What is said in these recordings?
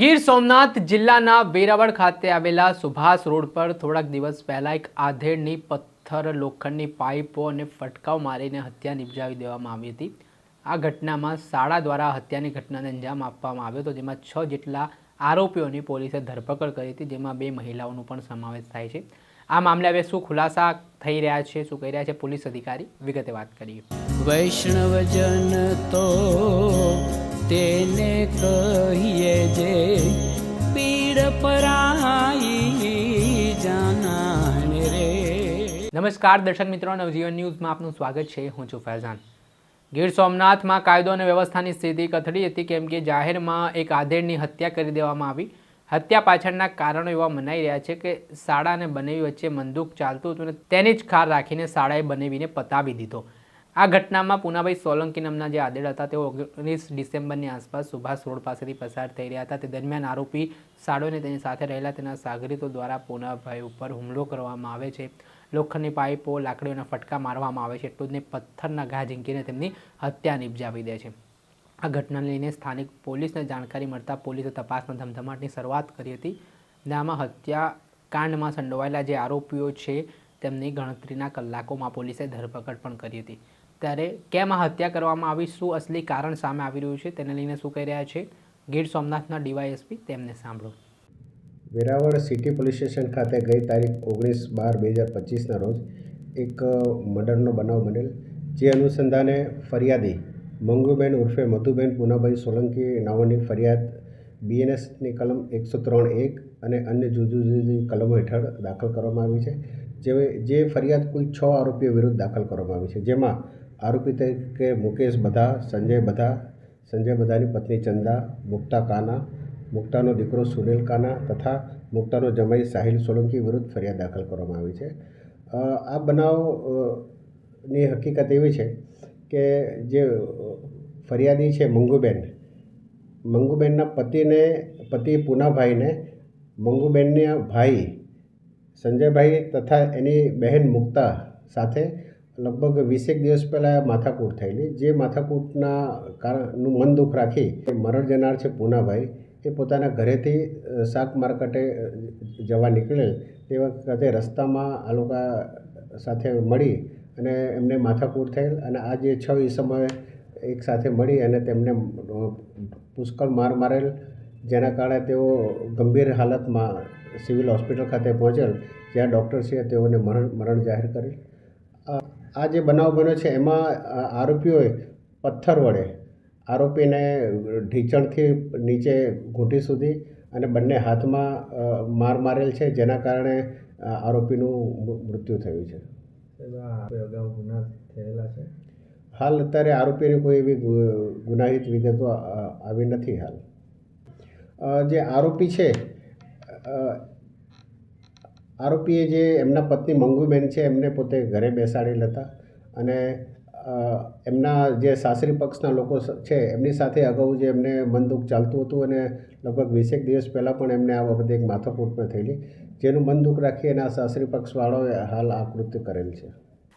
ગીર સોમનાથ જિલ્લાના વેરાવળ ખાતે આવેલા સુભાષ રોડ પર થોડાક દિવસ પહેલા એક આધેડની પથ્થર લોખંડની પાઇપો અને ફટકાઓ મારીને હત્યા નિપજાવી દેવામાં આવી હતી. આ ઘટનામાં શાળા દ્વારા હત્યાની ઘટનાને અંજામ આપવામાં આવ્યો હતો, જેમાં છ જેટલા આરોપીઓની પોલીસે ધરપકડ કરી હતી, જેમાં બે મહિલાઓનો પણ સમાવેશ થાય છે. આ મામલે હવે શું ખુલાસા થઈ રહ્યા છે, શું કહી રહ્યા છે પોલીસ અધિકારી? વિગતે વાત કરીએ. વૈષ્ણવજન તો તેને કહીએ જે પીડ પરાઈ જાનાણ રે. નમસ્કાર દર્શક મિત્રો, નવજીવન ન્યૂઝમાં આપનું સ્વાગત છે. હું છું ફૈઝાન. ગીર સોમનાથમાં કાયદો અને વ્યવસ્થાની સ્થિતિ કથળી હતી કેમ કે જાહેરમાં એક આધેડની હત્યા કરી દેવામાં આવી. હત્યા પાછળના કારણો એવા મનાઈ રહ્યા છે કે શાળાને બનેવી વચ્ચે બંદૂક ચાલતું હતું અને તેની જ ખાર રાખીને શાળાએ બનેવીને પતાવી દીધો. આ ઘટનામાં પુનાભાઈ સોલંકી નામના જે આદેડ હતા, તેઓ ઓગણીસ ડિસેમ્બરની આસપાસ સુભાષ રોડ પાસેથી પસાર થઈ રહ્યા હતા. તે દરમિયાન આરોપી શાળોને તેની સાથે રહેલા તેના સાગરીતો દ્વારા પુનાભાઈ ઉપર હુમલો કરવામાં આવે છે. લોખંડની પાઇપો, લાકડીઓના ફટકા મારવામાં આવે છે. એટલું જ નહીં, પથ્થરના ઘા ઝીંકીને તેમની હત્યા નિપજાવી દે છે. આ ઘટનાને લઈને સ્થાનિક પોલીસને જાણકારી મળતા પોલીસે તપાસમાં ધમધમાટની શરૂઆત કરી હતી. ને આમાં હત્યાકાંડમાં સંડોવાયેલા જે આરોપીઓ છે, તેમની ગણતરીના કલાકોમાં પોલીસે ધરપકડ પણ કરી હતી. ત્યારે કેમ આ હત્યા કરવામાં આવી? શું અસલી કારણ સામે આવી રહ્યું છે? તેને લઈને શું કહી રહ્યા છે? ગીર સોમનાથના ડીવાયએસપી તેમને સાંભળો. વેરાવળ સિટી પોલીસ સ્ટેશન ખાતે ગઈ તારીખ ઓગણીસ બાર બે હજાર પચીસના રોજ એક મર્ડરનો બનાવ બનેલ, જે અનુસંધાને ફરિયાદી મંગુબેન ઉર્ફે મધુબેન, પુનાભાઈ સોલંકી નાઓની ફરિયાદ, બીએનએસની કલમ એકસો ત્રણ એક અને અન્ય જુદી જુદી કલમો હેઠળ દાખલ કરવામાં આવી છે. જે જે ફરિયાદ કુલ છ આરોપીઓ વિરુદ્ધ દાખલ કરવામાં આવી છે. જેમાં આરોપી તરીકે મુકેશ બધા સંજય બધા સંજય બધાની પત્ની ચંદા, મુક્તા કાના, મુક્તાનો દીકરો સુનિલ કાના તથા મુક્તાનો જમાઈ સાહિલ સોલંકી વિરુદ્ધ ફરિયાદ દાખલ કરવામાં આવી છે. આ બનાવની હકીકત એવી છે કે જે ફરિયાદી છે મંગુબેન. મંગુબેનના પતિને, પતિ પૂનાભાઈને મંગુબેનના ભાઈ સંજયભાઈ તથા એની બહેન મુક્તા સાથે લગભગ વીસેક દિવસ પહેલાં માથાકૂટ થયેલી. જે માથાકૂટના કારણનું મન દુઃખ રાખી મરણ જનાર છે પૂનાભાઈ, એ પોતાના ઘરેથી શાક માર્કેટે જવા નીકળેલ. તે વખતે રસ્તામાં આ લોકો સાથે મળી અને એમને માથાકૂટ થયેલ અને આ જે છ ઈસમોએ એક સાથે મળી અને તેમને પુષ્કળ માર મારેલ, જેના કારણે તેઓ ગંભીર હાલતમાં સિવિલ હોસ્પિટલ ખાતે પહોંચેલ, જ્યાં ડૉક્ટરશ્રીએ તેઓને મરણ મરણ જાહેર કરેલ આ- જે બનાવ બન્યો છે એમાં આરોપીઓએ પથ્થર વડે આરોપીને ઢીંચણથી નીચે ઘૂંટી સુધી અને બંને હાથમાં માર મારેલ છે જેના કારણે આરોપીનું મૃત્યુ થયું છે. હાલ અત્યારે આરોપીની કોઈ એવી ગુનાહિત વિગતો આવી નથી હાલ. જે આરોપી છે આરોપીએ જે એમના પત્ની મંગુબેન છે, એમને પોતે ઘરે બેસાડેલ હતા અને એમના જે સાસરી પક્ષના લોકો છે, એમની સાથે અગાઉ જે એમને મનદુખ ચાલતું હતું અને લગભગ વીસેક દિવસ પહેલાં પણ એમને આ બાબતે એક માથાકૂટ પણ થયેલી. જેનું મનદુખ રાખી આ સાસરી પક્ષવાળાઓએ હાલ આ કૃત્ય કરેલ છે.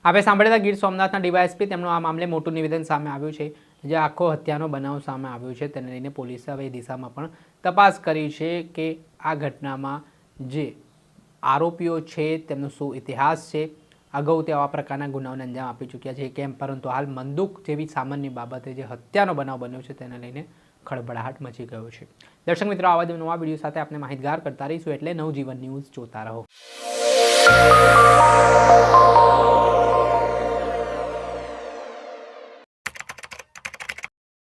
આપણે સાંભળેલા ગીર સોમનાથના ડીવાયએસપી, તેમનું આ મામલે મોટું નિવેદન સામે આવ્યું છે, જે આખો હત્યાનો બનાવ સામે આવ્યો છે. તેને લઈને પોલીસે હવે એ દિશામાં પણ તપાસ કરી છે કે આ ઘટનામાં જે આરોપીઓ છે, તેમનો શું ઇતિહાસ છે, અગાઉ તે આવા પ્રકારના ગુનાઓને અંજામ આપી ચૂક્યા છે કેમ? પરંતુ હાલ મંદુક જેવી સામાન્ય બાબતે જે હત્યાનો બનાવ બન્યો છે, તેને લઈને ખળબડાહટ મચી ગયો છે. દર્શક મિત્રો, આવા જ નવા વીડિયો સાથે આપણે માહિતગાર કરતા રહીશું, એટલે નવજીવન ન્યૂઝ જોતા રહો.